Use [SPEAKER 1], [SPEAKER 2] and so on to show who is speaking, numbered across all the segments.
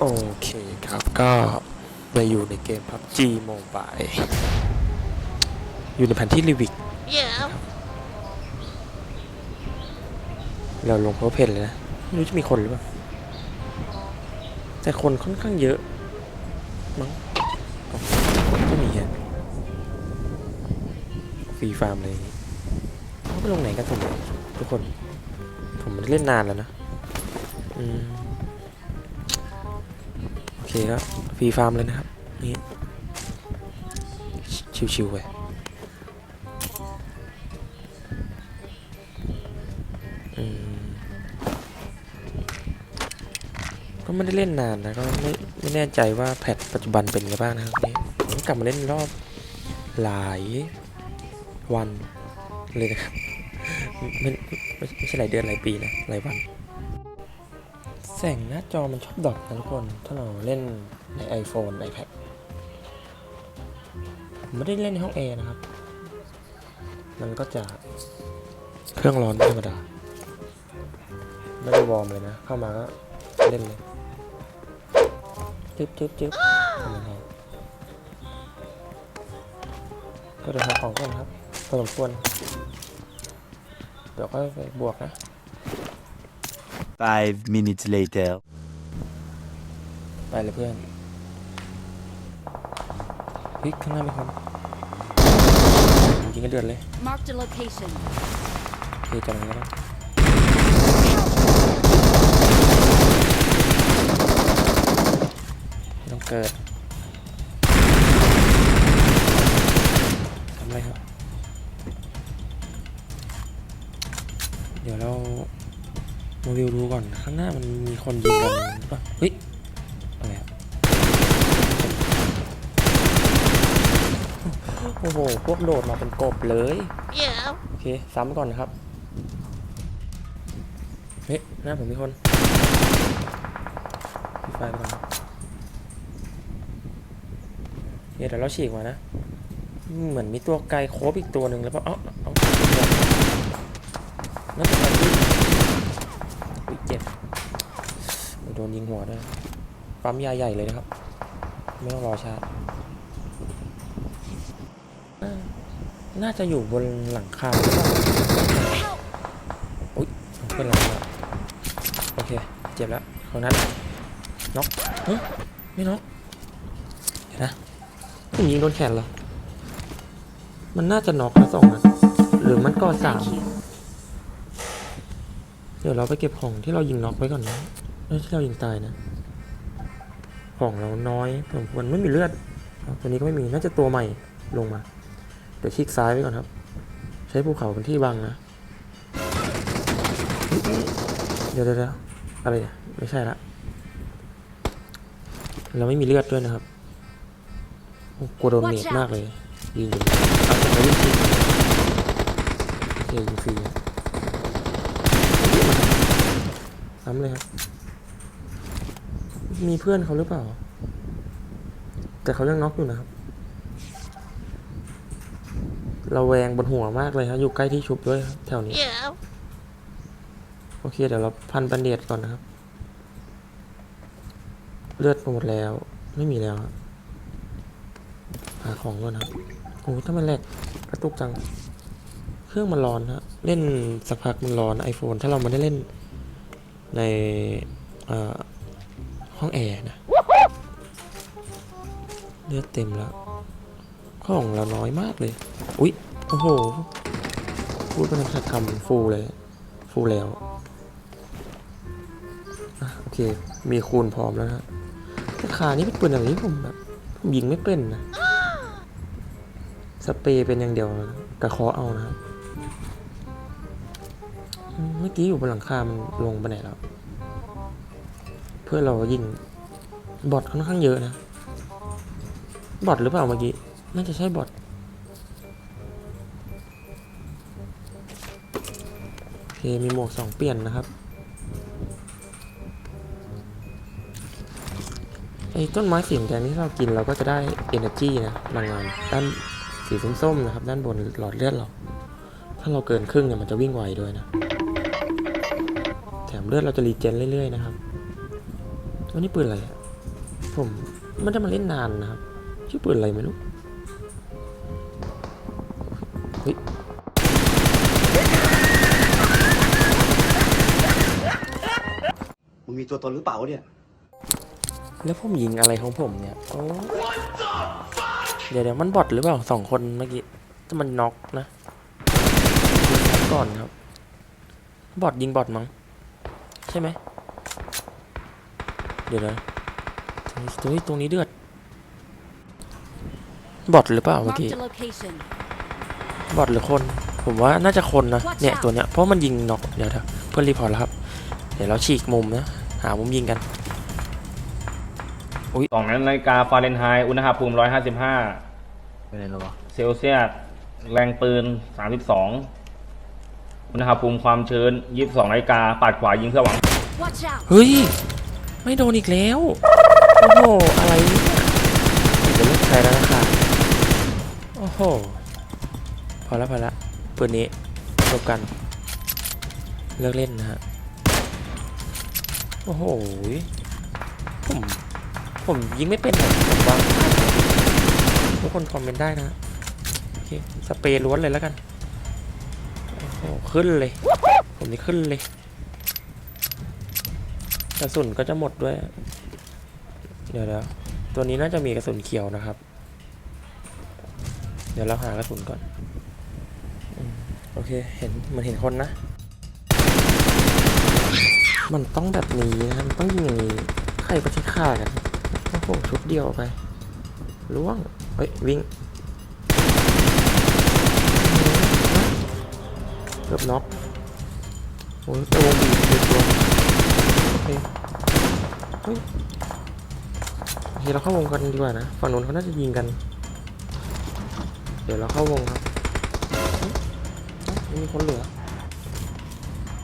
[SPEAKER 1] โอเคครับก็มาอยู่ในเกม PUBG Mobile อยู่ในแผนที่ลิวิก
[SPEAKER 2] Yeah.
[SPEAKER 1] เราลงเพราะเพนเลยนะ ไม่รู้จะมีคนหรือเปล่า แต่คนค่อนข้างเยอะ มั้งอ๋อก็มีฮะฟรีฟาร์มอะไรอย่างงี้เขาไปลงไหนกันสมทุกคน ผมไม่ได้เล่นนานแล้วนะ อืม คครับฟรีฟาร์มเลยนะครับนี่ชิวๆไปก็ไม่ได้เล่นนานนะก็ไม่ไม่แน่ใจว่าแพทปัจจุบันเป็นไงบ้างนะครับนี่ผมกลับมาเล่นรอบหลายวันเลยนะครับไม่ไม่ไม่ใช่หลายเดือนหลายปีนะหลายวัน แสงหน้าจอมันชอบดรอปนะทุกคน ถ้าเราเล่นใน iPhone iPad ผมไม่ได้เล่นในห้องแอร์นะครับ มันก็จะเครื่องร้อนธรรมดา ไม่ได้วอร์มเลยนะ เข้ามาก็เล่นเลยจึ๊บจึ๊บจึ๊บทำยังไงก็เดี๋ยวหาของก่อนครับพอสมควรเดี๋ยวก็ไปบวกนะ
[SPEAKER 3] Five minutes later.
[SPEAKER 1] ไปเลยเพื่อนเฮ้ยข้างหน้ามีคนยิงกันเดือดเลย
[SPEAKER 2] Marked a location.
[SPEAKER 1] โอเคจำไว้ก็ได้ไม่ต้องเกิดทำอะไรครับ เดี๋ยวเรา มาวิวดูก่อนข้างหน้ามันมีคนยิงกันหรือเปล่าเฮ้ยอะไรครับโอ้โห พวกโดดมาเป็นกบเลย
[SPEAKER 2] Yeah.
[SPEAKER 1] โอเค ซ้ำก่อนนะครับ เฮ้ย หน้าผมมีคนปิดไฟไปก่อนครับเดี๋ยวเดี๋ยวเราฉีกมานะ เหมือนมีตัวไกลโคบอีกตัวหนึ่งแล้วเปล่าเอ้าเอ้านั่นเป็นอะไรที่อุ๊ยเจ็บโด นยิงหัวด้วยปั๊มยาใหญ่เลยนะครับ ไม่ต้องรอชาร์จอ่าน่าจะอยู่บนหลังคาหรือเปล่าอุ้ยเป็นไรวะโอเค เจ็บแล้วเขานัดน็อกเฮ้ยไม่น็อกเดี๋ยวนะผมยิงโดนแขนเหรอ มันน่าจะน็อกนะสองนัดหรือมันก็สามเดี๋ยวเราไปเก็บของที่เรายิงน็อกไว้ก่อนนะ เอ้ยที่เรายิงตายนะ ของเราน้อยผมควรไม่มีเลือดตัวนี้ก็ไม่มีน่าจะตัวใหม่ลงมา เดี๋ยวคลิกซ้ายไว้ก่อนครับ ใช้ภูเขาเป็นที่บังนะ เดี๋ยวเดี๋ยวอะไรเนี่ยไม่ใช่ละเราไม่มีเลือดด้วยนะครับโอ้กลัวโดนเนตมากเลยยิงอยู่เอาไปยิงโอเคยิงฟรีซ้ำเลยครับ มีเพื่อนเขาหรือเปล่า แต่เขายังน็อกอยู่นะครับเราแวงบนหัวมากเลยครับอยู่ใกล้ที่ชุบด้วยครับแถวนี้
[SPEAKER 2] Yeah.
[SPEAKER 1] โอเคเดี๋ยวเราพันบันเดดก่อนนะครับ เลือดหมดแล้วไม่มีแล้วครับหาของก่อนครับโอ้ถ้ามันแหลกกระตุกจัง เครื่องมันร้อนฮะเล่นสักพักมันร้อน iPhone ถ้าเราไม่ได้เล่นในเอ่อ ห้องแอร์นะเลือดเต็มแล้วของเราน้อยมากเลย อุ๊ย โอ้โห พูดเป็นคำคำฟูเลย ฟูแล้วโอเค มีคูณพร้อมแล้วนะแต่ขานี่เป็นปืนอย่างนี้ผมแบบผมยิงไม่เป็นนะ สเปรย์เป็นอย่างเดียวนะกระเคาะเอานะ เมื่อกี้อยู่บนหลังคา มันลงไปไหนแล้ว เพื่อเรายิงบอทค่อนข้างเยอะนะ บอทหรือเปล่าเมื่อกี้ น่าจะใช่บอทโอเค มีหมวกสองเปลี่ยนนะครับ ไอ้ต้นไม้สีแดงที่เรากินเราก็จะได้ energy นะพลังงานด้านสีส้มๆนะครับ ด้านบนหลอดเลือดเรา ถ้าเราเกินครึ่งเนี่ยมันจะวิ่งไวด้วยนะ แถมเลือดเราจะรีเจนเรื่อยๆนะครับ วันนี้ปืนอะไรอะผมไม่ได้มาเล่นนานนะครับ ชื่อปืนอะไรไม่รู้เฮ้ย
[SPEAKER 2] มึงมีตัวตนหรือเปล่าวะเนี่ย
[SPEAKER 1] แล้วผมยิงอะไรของผมเนี่ยโอ้เดี๋ยวเดี๋ยวมันบอทหรือเปล่าสองคนเมื่อกี้แต่มันน็อกนะยิงซ้ำก่อนครับ บอทยิงบอทมั้งใช่ไหม เดี๋ยวนะตรงนี้ตรงนี้เดือด บอทหรือเปล่าเมื่อ
[SPEAKER 3] Marked
[SPEAKER 1] กี้
[SPEAKER 3] a location.
[SPEAKER 1] บอทหรือคน ผมว่าน่าจะคนนะ
[SPEAKER 3] Watch
[SPEAKER 1] เนี่ย
[SPEAKER 3] out
[SPEAKER 1] ตัวเนี้ย เพราะมันยิงน็อกเดี๋ยวเถอะเพื่อนรีพอร์ตแล้วครับ เดี๋ยวเราฉีกมุมนะ หามุมยิงกัน
[SPEAKER 4] สองนาฬิกาฟาเรนไฮต์อุณหภูมิ155
[SPEAKER 2] เป็นไรหรอวะ
[SPEAKER 4] เซลเซียส แรงปืน32อุณหภูมิความชื้น22นาฬิกาปัดขวายิงเพื่อหวัง
[SPEAKER 3] Watch out!
[SPEAKER 1] เฮ้ย ไม่โดนอีกแล้ว โอ้โห อะไรเนี่ยเดี๋ยวเลิกใช้แล้วนะคะโอ้โห พอแล้วพอแล้วปืนนี้จบกัน เลิกเล่นนะฮะ โอ้โห ผม ผมยิงไม่เป็นหรอกผมว่าทุกคนคอมเมนต์ได้นะโอเค สเปรย์ล้วนเลยแล้วกัน โอ้โห ขึ้นเลย ผมนี่ขึ้นเลย กระสุนก็จะหมดด้วย เดี๋ยวแล้วตัวนี้น่าจะมีกระสุนเขียวนะครับ เดี๋ยวเราหากระสุนก่อนอโอเค เห็นมันเห็นคนนะ มันต้องแบบนี้นะมันต้องยิงอย่างนี้ใครก็จะฆ่ากันโอ้โหชุดเดียวไปล่วงเฮ้ยวิ่งเกือบน็อกโอ้ยตัวบีบเดือดตัว เฮ้ยโอเคเราเข้าวงกันดีกว่านะฝั่งนู้นเขาน่าจะยิงกัน เดี๋ยวเราเข้าวงครับยังมีคนเหลือ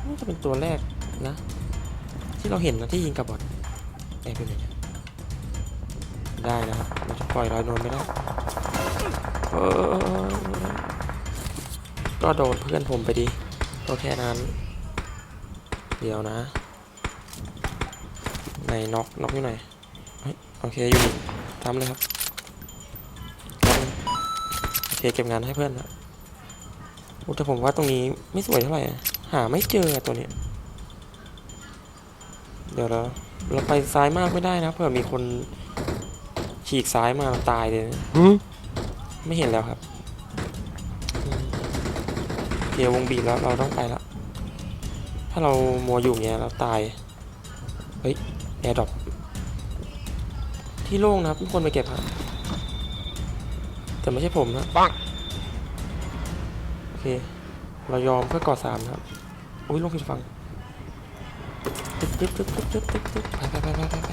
[SPEAKER 1] น่าจะเป็นตัวแรกนะ ที่เราเห็นนะที่ยิงกับบอทไอ้เป็นไงเนี่ยได้นะครับเราจะปล่อยลอยนวลไม่ได้ก็โดนเพื่อนผมไปดีก็แค่นั้น เดี๋ยวนะ นน็อกน็อกอยู่ไหนเฮ้ยโอเคอยู่นี่ทำเลยครับน็อกเลยโอเคเก็บงานให้เพื่อนละโอ้แต่ผมว่าตรงนี้ไม่สวยเท่าไหร่อะหาไม่เจอตัวนี้เดี๋ยวเราเราไปซ้ายมากไม่ได้นะเผื่อมีคนฉีกซ้ายมาตายเลยนะไม่เห็นแล้วครับอืมโอเควงบีบแล้วเราต้องไปแล้วถ้าเรามัวอยู่อย่างเงี้ยเราตาย เฮ้ย แอร์ดรอปที่โล่งนะครับทุกคนไปเก็บครับแต่ไม่ใช่ผมนะปังโอเค เรายอมเพื่อกอดสามนะครับ อุ้ยลงผิดฝั่งตึ๊บตึ๊บตึ๊บตึ๊บตึ๊บตึ๊บตึ๊บไปไปไปไปไปไป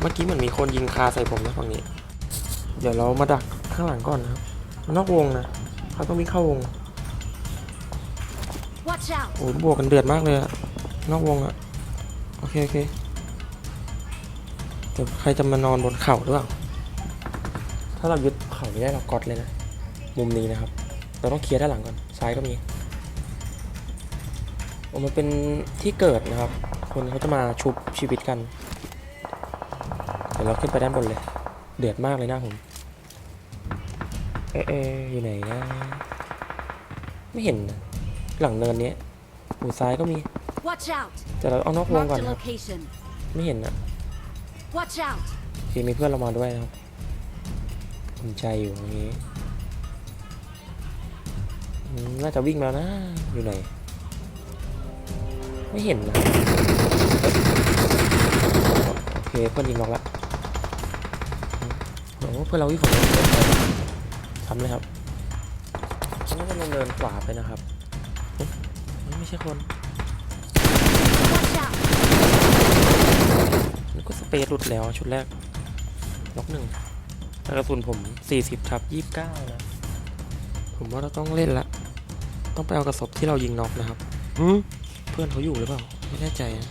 [SPEAKER 1] เมื่อกี้เหมือนมีคนยิงคาใส่ผมนะฝั่งนี้ เดี๋ยวเรามาดักข้างหลังก่อนนะครับ มันนอกวงนะเขาต้องวิ่งเข้าวง
[SPEAKER 3] Watch out!
[SPEAKER 1] โอ้ยบวกกันเดือดมากเลยอะนอกวงอะ โอเค โอเคเดี๋ยวใครจะมานอนบนเข่าหรือเปล่า ถ้าเรายึดเข่าไม่ได้เรากดเลยนะ มุมนี้นะครับ เราต้องเคลียร์ด้านหลังก่อน ซ้ายก็มีโอ้มันเป็นที่เกิดนะครับ คนเขาจะมาชุบชีวิตกัน เดี๋ยวเราขึ้นไปด้านบนเลย เดือดมากเลยหน้าผม เอ๊ะออยู่ไหนนะ ไม่เห็นนะหลังเนินนี้หูซ้ายก็มี
[SPEAKER 3] Watch out!
[SPEAKER 1] แต่เราเอานอกวงก่อน
[SPEAKER 3] Marked a
[SPEAKER 1] นะครับ
[SPEAKER 3] location.
[SPEAKER 1] ไม่เห็นนะ
[SPEAKER 3] Watch out!
[SPEAKER 1] โอเคมีเพื่อนเรามาด้วยนะครับผมใจอยู่ตรงนี้อืมน่าจะวิ่งมาแล้วนะ อยู่ไหน ไม่เห็นนะ โอเคเพื่อนยิงน็อกละโอ้เพื่อนเราวิ่งฝั่งนู้นทำเลยครับน่าจะลงเดินขวาไปนะครับเอ๊ะไม่ใช่คน
[SPEAKER 3] Watch out!
[SPEAKER 1] นี่ ก็สเปซหลุดแล้วชุดแรกล็อกหนึ่งแต่กระสุนผม 40ทับ29 นะ ผมว่าเราต้องเล่นละ ต้องไปเอากระสอบที่เรายิงน็อกนะครับเพื่อนเขาอยู่หรือเปล่า ไม่แน่ใจนะ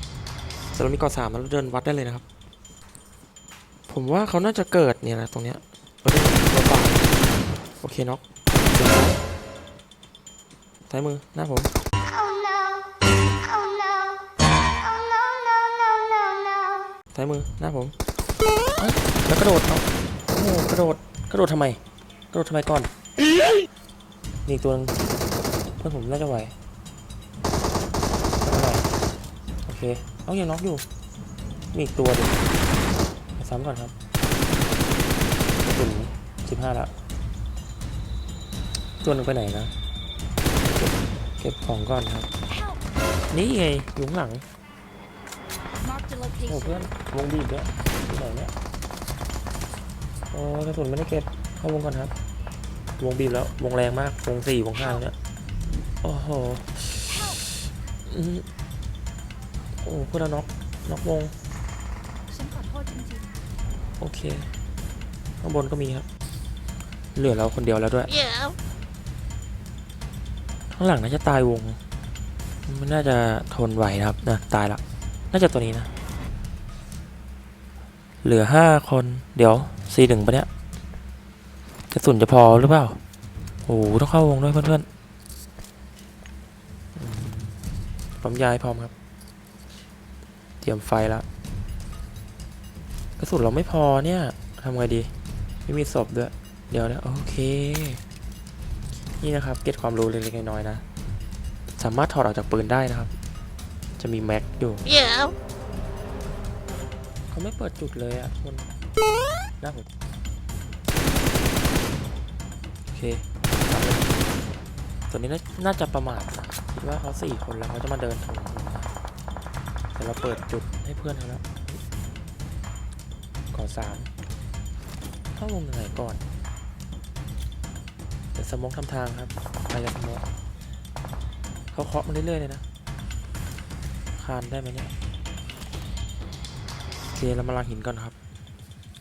[SPEAKER 1] แต่เรามีกอสามแล้วเราเดินวัดได้เลยนะครับ ผมว่าเขาน่าจะเกิดเนี่ยนะตรงเนี้ยเราได้ตัวเปล่าโอเคน็อกเดี๋ยวซ้ายซ้ายมือ หน้าผม ซ้ายมือหน้าผมเอ้ยแล้วกระโดดเอาโอ้โหกระโดดกระโดดทำไมกระโดดทำไมก่อนนี่อีกตัวหนึงเพื่อนผมน่าจะไหวไม่เป็นไรโอเคเอายังน็อกอยู่ มีอีกตัวเดียวไปซ้ำก่อนครับถึงสิบห้าละตัวหนึ่งไปไหนนะเก็บเก็บของก่อนครับ
[SPEAKER 3] Help!
[SPEAKER 1] นี่ไงอยู่ข้างหลัง
[SPEAKER 3] Marked a
[SPEAKER 1] โอ้เพื่อน
[SPEAKER 3] location.
[SPEAKER 1] วงบีบด้วยที่ไหนเนี่ยโอ้กระสุนไม่ได้เก็บเข้าวงก่อนครับ วงบีบแล้ว วงแรงมาก วงสี่วงห้าแล้วเนี่ย โอ้โหอืมโอ้เพื่อนเราน็อกน็อกวง
[SPEAKER 3] ฉันขอโทษจริง
[SPEAKER 1] โอเค ข้างบนก็มีครับ เหลือเราคนเดียวแล้วด้วยข้างหลังน่าจะตายวง มันน่าจะทนไหวนะครับนะตายละ น่าจะตัวนี้นะ เหลือห้าคน เดี๋ยวซีหนึ่งปะเนี่ยกระสุนจะพอหรือเปล่า โอ้โหต้องเข้าวงด้วยเพื่อนๆอืมปั๊มยายพร้อมครับ เตรียมไฟแล้วกระสุนเราไม่พอเนี่ยทำไงดี ไม่มีศพด้วย เดี๋ยวนะโอเค นี่นะครับเก็ตความรู้เล็กๆน้อยๆนะ สามารถถอดออกจากปืนได้นะครับ จะมีแม็กอยู่ เขาไม่เปิดจุดเลยอะคุณหน้าผมโอเคตัวนี้น่าจะประมาทคิดว่าเขาสี่คนแล้วเขาจะมาเดินถึงแต่เราเปิดจุดให้เพื่อนเขาแล้วก่อสามเข้าวงยังไงก่อนเดี๋ยวสมองทำทางครับไปกับสมองเขาเคาะมาเรื่อยๆเลยนะคานได้ไหมเนี่ย เคเรามาลางหินก่อนครับ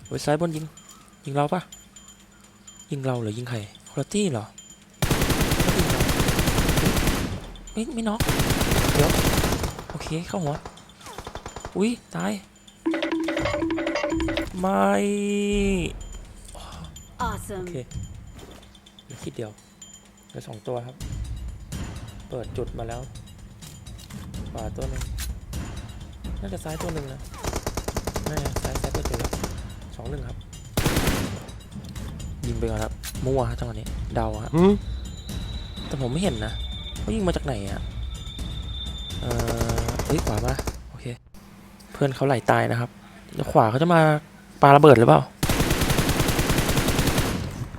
[SPEAKER 1] ไว้ซ้ายบนยิง ยิงเราปะยิงเราหรือยิงใครคุณตี้เหรอไม่ยิงเราเฮ้ยไม่น็อกเดี๋ยวโอเคเข้าหัว อุ้ยตาย ไม่
[SPEAKER 3] ๆ Awesome.
[SPEAKER 1] โอเคเหลือคิดเดียวเหลือสองตัวครับ เปิดจุดมาแล้วขวาตัวหนึ่งน่าจะซ้ายตัวหนึ่งนะ น่าจะซ้ายซ้ายเปิดจุดแล้วสองหนึ่งครับ ยิงไปก่อนครับ มั่วฮะจังหวะนี้ เดาฮะแต่ผมไม่เห็นนะว่ายิงมาจากไหนอะเออเฮ้ยขวามา โอเค เพื่อนเขาไหลตายนะครับแล้วขวาเขาจะมาปาระเบิดหรือเปล่า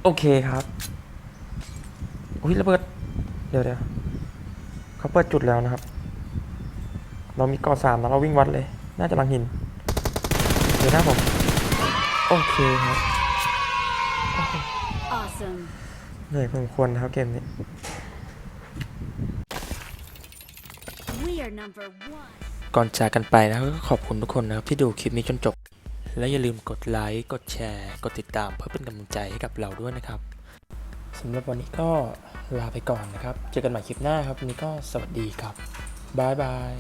[SPEAKER 1] โอเคครับ อุ้ยระเบิด เดี๋ยวเดี๋ยวเขาเปิดจุดแล้วนะครับ เรามีกอสามแล้วเราวิ่งวัดเลย น่าจะหลังหิน เดี๋ยวหน้าผม โอเคครับโอ้โห
[SPEAKER 3] Awesome.
[SPEAKER 1] เหนื่อยพอสมควรนะครับเกมนี้
[SPEAKER 3] We are number one.
[SPEAKER 1] ก่อนจากกันไปนะครับก็ขอบคุณทุกคนนะครับที่ดูคลิปนี้จนจบ และอย่าลืมกดไลค์ กดแชร์ กดติดตามเพื่อเป็นกำลังใจให้กับเราด้วยนะครับสำหรับวันนี้ก็ลาไปก่อนนะครับ เจอกันใหม่คลิปหน้าครับ วันนี้ก็สวัสดีครับบ๊ายบาย